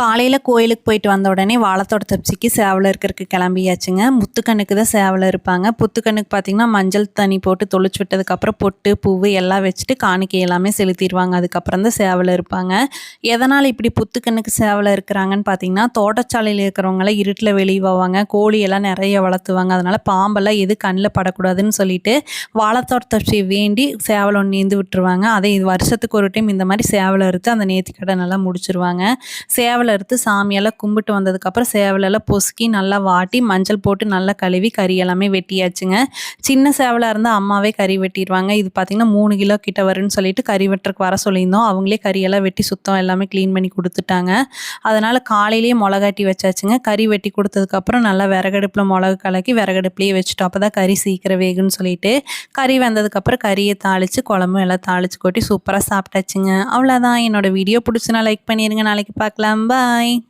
காலையில் கோயிலுக்கு போயிட்டு வந்த உடனே வாழைத்தோட்ட தப்பிச்சிக்கு சேவலை இருக்கிறதுக்கு கிளம்பியாச்சுங்க. முத்துக்கண்ணுக்கு தான் சேவலை இருப்பாங்க புத்துக்கண்ணுக்கு பார்த்திங்கன்னா மஞ்சள் தண்ணி போட்டு தொளிச்சு விட்டதுக்கப்புறம் பொட்டு பூவு எல்லாம் வச்சுட்டு காணிக்கை எல்லாமே செலுத்திடுவாங்க. அதுக்கப்புறம் தான் சேவலை இருப்பாங்க எதனால் இப்படி புத்துக்கண்ணுக்கு சேவலை இருக்கிறாங்கன்னு பார்த்தீங்கன்னா தோட்டச்சாலையில் இருக்கிறவங்களாம் இருட்டில் வெளியே போவாங்க கோழியெல்லாம் நிறைய வளர்த்துவாங்க. அதனால் பாம்பெல்லாம் எது கண்ணில் படக்கூடாதுன்னு சொல்லிட்டு வாழைத்தோட்ட தப்பிச்சி வேண்டி சேவலை ஒன்று நீந்து விட்டுருவாங்க. அதை இது வருஷத்துக்கு ஒரு டைம் இந்த மாதிரி சேவலை அறுத்து அந்த நேர்த்திக்கடை நல்லா முடிச்சிருவாங்க. சேவலை அறுத்து சாமியெல்லாம் கும்பிட்டு வந்ததுக்கப்புறம் சேவலெல்லாம் பொசுக்கி நல்லா வாட்டி மஞ்சள் போட்டு நல்லா கழுவி கறி எல்லாமே வெட்டியாச்சுங்க. சின்ன சேவலாக இருந்தால் அம்மாவே கறி வெட்டிடுவாங்க இது பார்த்திங்கன்னா மூணு கிலோ கிட்ட வரும்னு சொல்லிட்டு கறி வெட்டுறக்கு வர சொல்லியிருந்தோம். அவங்களே கறியெல்லாம் வெட்டி சுத்தம் எல்லாமே க்ளீன் பண்ணி கொடுத்துட்டாங்க. அதனால் காலையிலேயே மிளகாட்டி வச்சாச்சுங்க. கறி வெட்டி கொடுத்ததுக்கப்புறம் நல்லா விறகடுப்பில் மிளகு கலக்கி விறகடுப்புலேயே வச்சுட்டோம். அப்போ தான் கறி சீக்கிரம் வேகுன்னு சொல்லிட்டு கறி வந்ததுக்கப்புறம் கறியை தாளித்து குழம்பும் எல்லாம் தாளித்து கொட்டி சூப்பராக சாப்பிட்டாச்சுங்க. அவ்வளோதான் என்னோடய வீடியோ பிடிச்சினா லைக் பண்ணிடுங்க நாளைக்கு பார்க்கலாம். Bye!